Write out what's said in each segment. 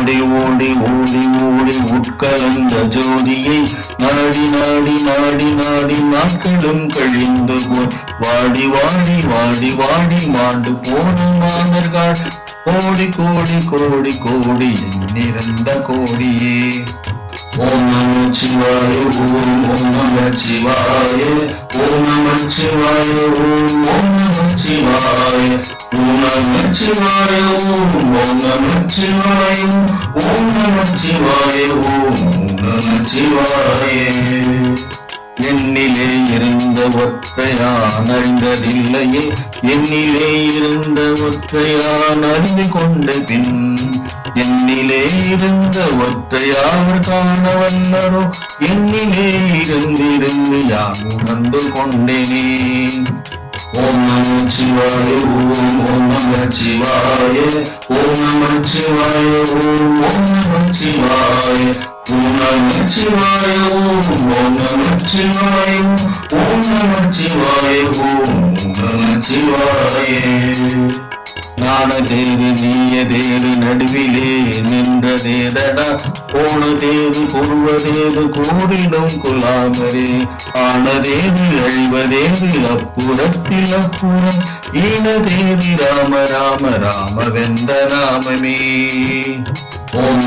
ஓடி ஓடி ஓடி ஓடி உட்கலந்த ஜோதியை நாடி நாடி நாடி நாடி நாட்களும் கழிந்து போய் வாடி வாடி வாடி வாடி மாண்டு போன மாதர்கள். கோடி கோடி கோடி கோடி நிறந்த கோடியே. ஓம் நம சிவாய ஓம் ஓம் நம சிவாய ஓம் நம சிவாய ஓம் ஓம் நம சிவாய ஓம் நம சிவாய ஓம் ஓம் நம சிவாய ஓம் நம சிவாய ஓம் ஓம் நம சிவாய என்னிலே இருந்த ஒற்றையான் அறிந்ததில்லையே என்னிலே இருந்த ஒற்றையான் அறிந்து கொண்ட பின் என்னிலே இருந்த ஒற்றையாவர் காண வல்லரோ என்னிலே இருந்திருந்து யான் உணர்ந்து கொண்டேனே ஓம் நம சிவாய ஓம் ஓம் நம சிவாய ஓம் நம சிவாய ஓம் ஓம் நம சிவாய ஓம் நம சிவாய ஓம் ஓம் நம சிவாய ஓம் நம சிவாய ஓம் ஓம் நம சிவாய. ஞானதேது நீயதேது நடுவிலே நின்றதேதடா போனதேது கொள்வதேது கூடிடும் குலாமரே ஆனதேது அழிவதேது அப்புறத்தில் அப்புறம். ஈனதேதி ராம ராம ராம வெந்த ராமமே ஓம்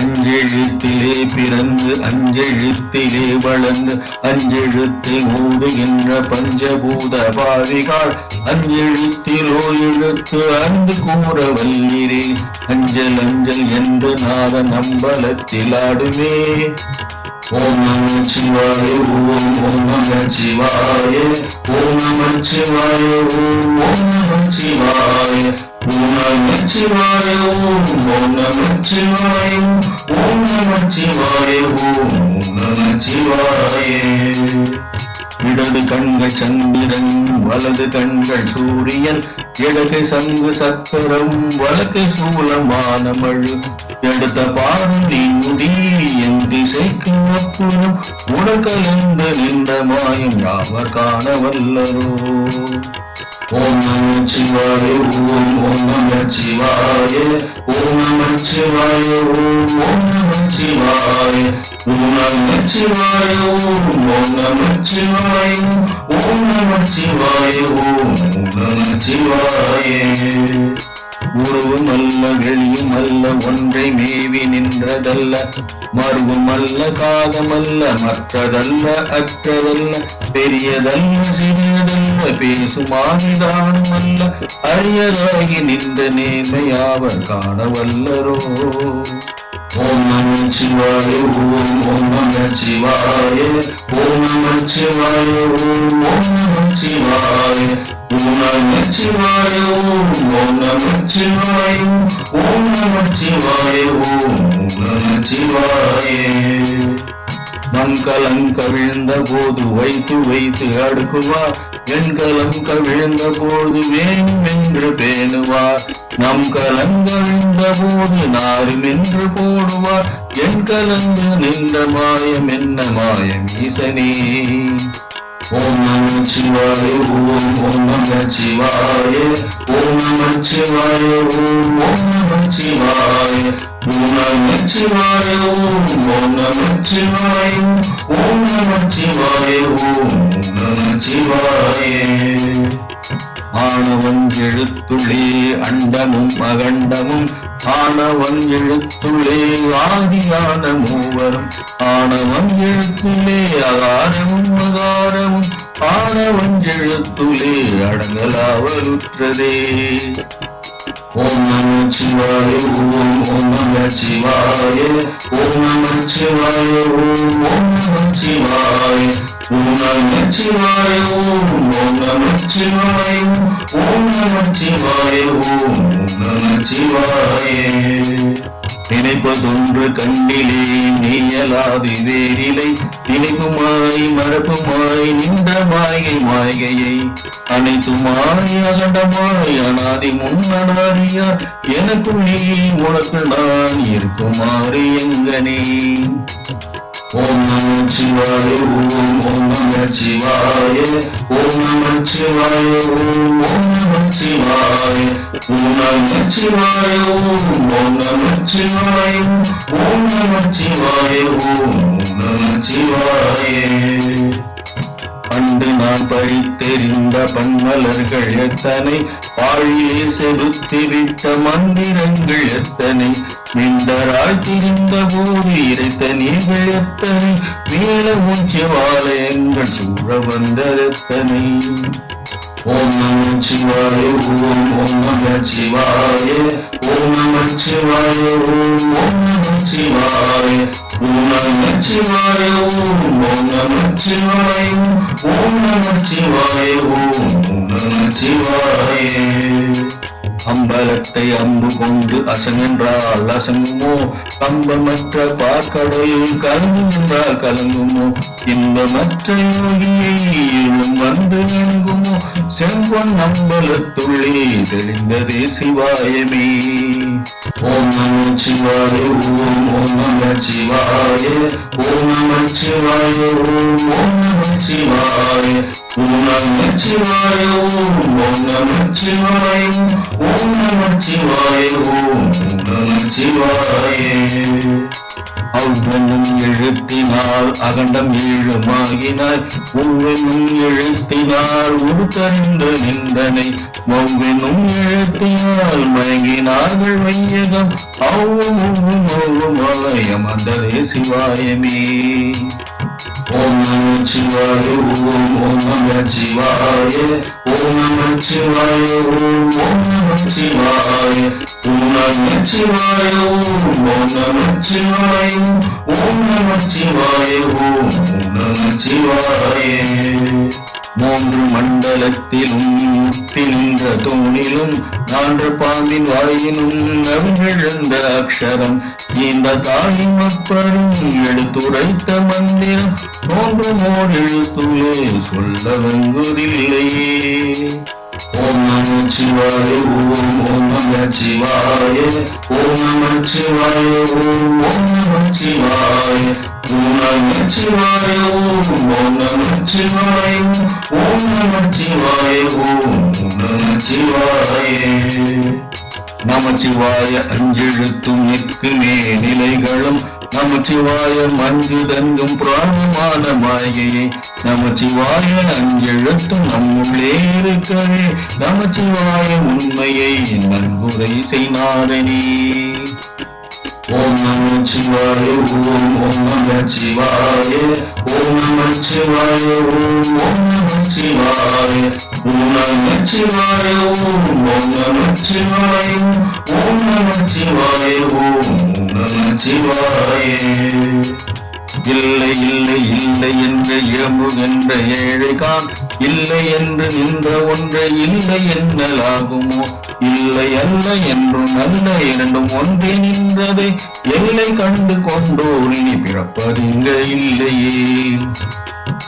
அஞ்செழுத்திலே பிறந்து அஞ்செழுத்திலே வளர்ந்து அஞ்செழுத்தை மூடுகின்ற பஞ்சபூத பாவிகாள். அஞ்செழுத்திலோ எழுத்து அன்பு கூற வல்லிரே அஞ்சல் அஞ்சல் என்று நாத நம்பலத்தில் ஆடுமே. ஓம் நம சிவாய ஓம் ஓம் நம சிவாய ஓம் நம சிவாய ஓம் ஓம் நம சிவாய. ஓம் ஓம் ஓம் நம ஓம் நம ஓம் ஓம் இடது கண்கள் சந்திரன் வலது கண்கள் சூரியன். இடது சங்கு சக்கரம் வழக்கு சூலமான மழு எடுத்த பாடம் நீ முடி என் திசைக்கு அப்புறம் உடல் கலந்து நின்ற மாயம் யாவர் காண வல்லரோ ஓம் நம சிவாய ஓம் ஓம் நம சிவாய ஓம் நம சிவாய ஓம் ஓம் நம சிவாய ஓம் நம சிவாய ஓம் ஓம் நம சிவாய ஓம் நம சிவாய ஓம் ஓம் நம சிவாய உருவும் அல்ல வெளியும் அல்ல ஒன்றை மேவி நின்றதல்ல மருவும் அல்ல காதமல்ல மற்றதல்ல அற்றதல்ல பெரியதல்ல சிறியதல்ல. பேசுமானிதானும் அல்ல அரியராகி நின்ற நேமையாவர் காண வல்லரோ ஓம் நம சிவாய ஓம் ஓம் நம சிவாய ஓம் நம சிவாய ஓம் ஓம் நம சிவாய ஓம் நம சிவாய ஓம் ஓம் நம சிவாய ஓம் நம சிவாய ஓம் ஓம் நம சிவாய. மண்கலம் கவிழ்ந்த போது வைத்து வைத்து அடுக்குவார். எண்கலம் கவிழ்ந்த போது வேணும் என்று பேணுவார். நம் கலங்கவிழ்ந்த போது நாரும் என்று போடுவார். என் கலந்து நின்ற மாயம் என்ன மாயம் ஈசனே? ஓம் நம சிவாய ஓம் ஓம் நம சிவாய ஓம் நம சிவாய ஓம் ஓம் நம சிவாய. ஓம் ஓம் ஓம் நம ஓம் நம ஓம் ஓம் ஆணவன் எழுத்துளே அண்டமும் அகண்டமும் ஆணவன் எழுத்துள்ளே ஆதியான மூவரும் ஆணவன் எழுத்துள்ளே அகாரமும் அகாரமும் ஆணவன் எழுத்துள்ளே அடங்கலாவலுற்றதே ஓம் நம சிவாய ஓம் ஓம் நம சிவாய ஓம் நம சிவாய ஓம் ஓம் நம சிவாய ஓம் நமச்சிவாய ஓம் ஓம் நமச்சிவாய ஓம் நமச்சிவாய ஓம் நமச்சிவாய. நினைப்பதொன்று கண்டிலே நீயலாது வேரிலை நினைப்புமாய் மரப்புமாய் நின்ற மாய்கை மாய்கையை அனைத்துமாய் அகண்டமாய் அனாதி முன்னனாரியார் எனக்குள் நீ உனக்குள் நான் இருக்குமாறு எங்கனே. ஓம் நம சிவாய ஓம் ஓம் நம சிவாய ஓம் நம சிவாய ஓம் ஓம் நம சிவாய. ஓம் நம சிவாய ஓம் ஓம் நம சிவாய ஓம் நம சிவாய ஓம் நம சிவாய. அன்று நான் படித்தெறிந்த பன்மலர்கள் எத்தனை பாழிலே செலுத்தி விட்ட மந்திரங்கள் எத்தனை? மிண்டராய் திரிந்த போது இறைத்த நீர்கள் எத்தனை? மேல மூச்சு வாலயங்கள் சூழ வந்ததெத்தனை ஓம் நம சிவாய ஓம் ஓம் நம சிவாய ஓம் நம சிவாய ஓம் ஓம் நம சிவாய ஓம் நம சிவாய ஓம் ஓம் நம சிவாய ஓம் நம சிவாய ஓம் ஓம் நம சிவாய அம்பலத்தை அம்பு கொண்டு அசங்கென்றால் அசங்குமோ? கம்பமற்ற பார்க்கடல் கலங்கு என்றால் கலங்குமோ? இன்பமற்ற யோகியை வந்து நெங்குமோ? செம்பொன் அம்பலத்துள்ளே தெளிந்ததே சிவாயமே. ஓம் நம சிவாய ஓம் ஓம் நம சிவாய ஓம் நம சிவாய ஓம் ஓம் நம சிவாய. ஓம் நம சிவாய ஓம் ஓம் நம சிவாய ஓம் நம சிவாய ஓம் நம சிவாய. அவ்வென்னும் எழுத்தினால் அகண்டம் ஏழுமாகினாய் ஒவ்வெனும் எழுத்தினால் உடுத்தறிந்த நின்றனை. ஒவ்வென்னும் எழுத்தினால் மயங்கினார்கள் வையகம். அவ்வும் ஒவ்வும் ஒவ்வுமாய் அமர்ந்ததே சிவாயமே. ஓம் நம சிவாய ஓம் ஓம் நம சிவாய ஓம் நம சிவாய ஓம் ஓம் நம சிவாய ஓம் நம சிவாய ஓம் ஓம் நம சிவாய ஓம் நம சிவாய ஓம் நம சிவாய மூன்று மண்டலத்திலும் முட்டி நின்ற தூணிலும் நான்கு பாம்பின் வாயினும் நவிழந்த அக்ஷரம் இந்த தாய் மக்களும் எடுத்துரைத்த மந்திரம் மூன்று மோர் எழுத்துள்ளே சொல்ல வங்குதில்லையே. ஓம் நம சிவாய ஓம் ஓம் நம சிவாய ஓம் நம சிவாய ஓம் ஓம் நம சிவாய ஓம் நம சிவாய ஓம் ஓம் நம சிவாய ஓம் நம சிவாய ஓம் நம சிவாய நமச்சிவாய அஞ்செழுத்தும் நிற்குமே நிலைகளும் நமச்சிவாய மஞ்சு தங்கும் பிராணமான மாயையே. நமச்சிவாய அஞ்செழுத்தும் நம்முள்ளே இருக்கவே. நமச்சிவாய உண்மையை நன்குரை செய்நாதனே ஓம் நம சிவாய ஓம் ஓம் நம சிவாய ஓம் நம சிவாய ஓம் ஓம் நம சிவாய ஓம் நம சிவாய ஓம் ஓம் நம சிவாய ஓம் நம சிவாய ஓம் நம இல்லை இல்லை இல்லை என்று இயம்புகின்ற ஏழைகான் இல்லை என்று நின்ற ஒன்றை இல்லை என்னலாகுமோ? இல்லை அல்ல என்றும் அல்ல இரண்டும் ஒன்றே நின்றதை. எல்லை கண்டு கொண்டோர் இனி பிறப்பதிங்க இல்லையே.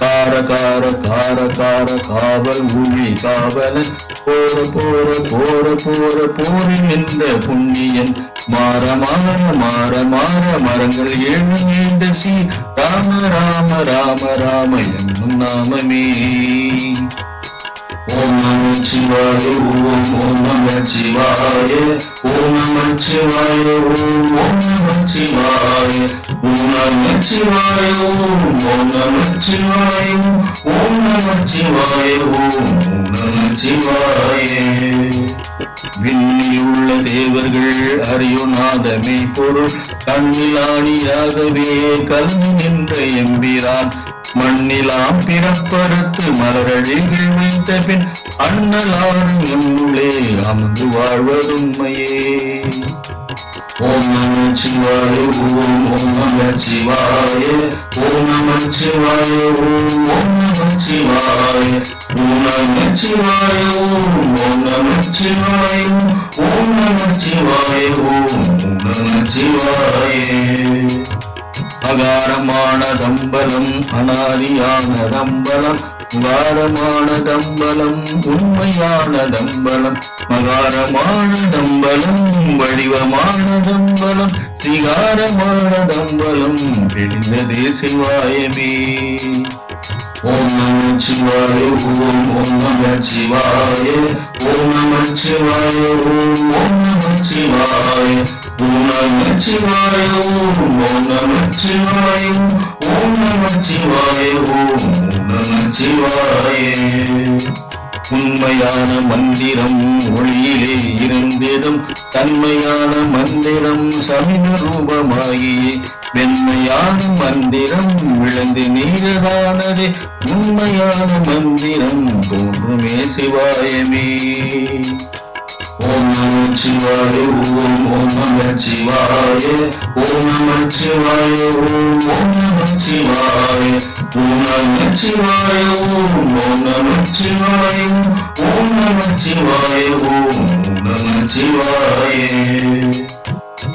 கார கார கார கார காவல் ஊழி காவலன் போற போற போற போற போரில் நின்ற புண்ணியன் மாற மாற மாற மாற மரங்கள் ஏழு நீண்ட சீ ராம ராம ராம ராம என்னும் நாமமே ஓம் நம சிவாய ஓம் ஓம் நம சிவாய ஓம் நம சிவாய ஓம் ஓம் நம சிவாய ஓம் நம சிவாய ஓம் ஓம் நம சிவாய ஓம் நம சிவாய ஓம் நம சிவாய விண்ணிலுள்ள தேவர்கள் அறியுநாதமே பொருள் கண்ணிலாணியாகவே கல்வி நின்ற எம்பிரான். மண்ணிலாம் பிறப்பறுத்து மலரழிகள் வைத்த பின் அண்ணலாரும் எம்முள்ளே அமர்ந்து வாழ்வதுமையே ஓம் நம சிவாய ஓம் ஓம் நம சிவாய ஓம் நம சிவாய ஓம் ஓம் நம சிவாய. ஓம் நம சிவாய ஓம் ஓம் நம சிவாய ஓம் நம சிவாய ஓம் ஓம் நம சிவாய. அகாரமான தம்பலம் அனாதியான தம்பலம் உகாரமான தம்பலம் உண்மையான தம்பலம் மகாரமான தம்பலம் வடிவமான தம்பலம் சிகாரமான தம்பலம் தெரிந்ததே சிவாயமே ஓம் நமச்சிவாய ஓம் ஓம் நமச்சிவாய ஓம் நமச்சிவாய ஓம் ஓம் நமச்சிவாய ஓம் நமச்சிவாய ஓம் ஓம் நமச்சிவாய ஓம் நமச்சிவாய ஓம் நமச்சிவாய உண்மையான மந்திரம் ஒளியிலே இருந்திடும் தன்மையான மந்திரம் சமித ரூபமா தாயே வெண்மையான மந்திரம் விழுந்து நீரதானதே உண்மையான மந்திரம் தோன்றுமே சிவாயமே. ஓம் நம சிவாய ஓம் ஓம் நம சிவாய ஓம் நம சிவாய ஓம் ஓம் நம சிவாய ஓம் நம சிவாய ஓம் ஓம் நம சிவாய ஓம் நம சிவாய ஓம் ஓம் நம சிவாய.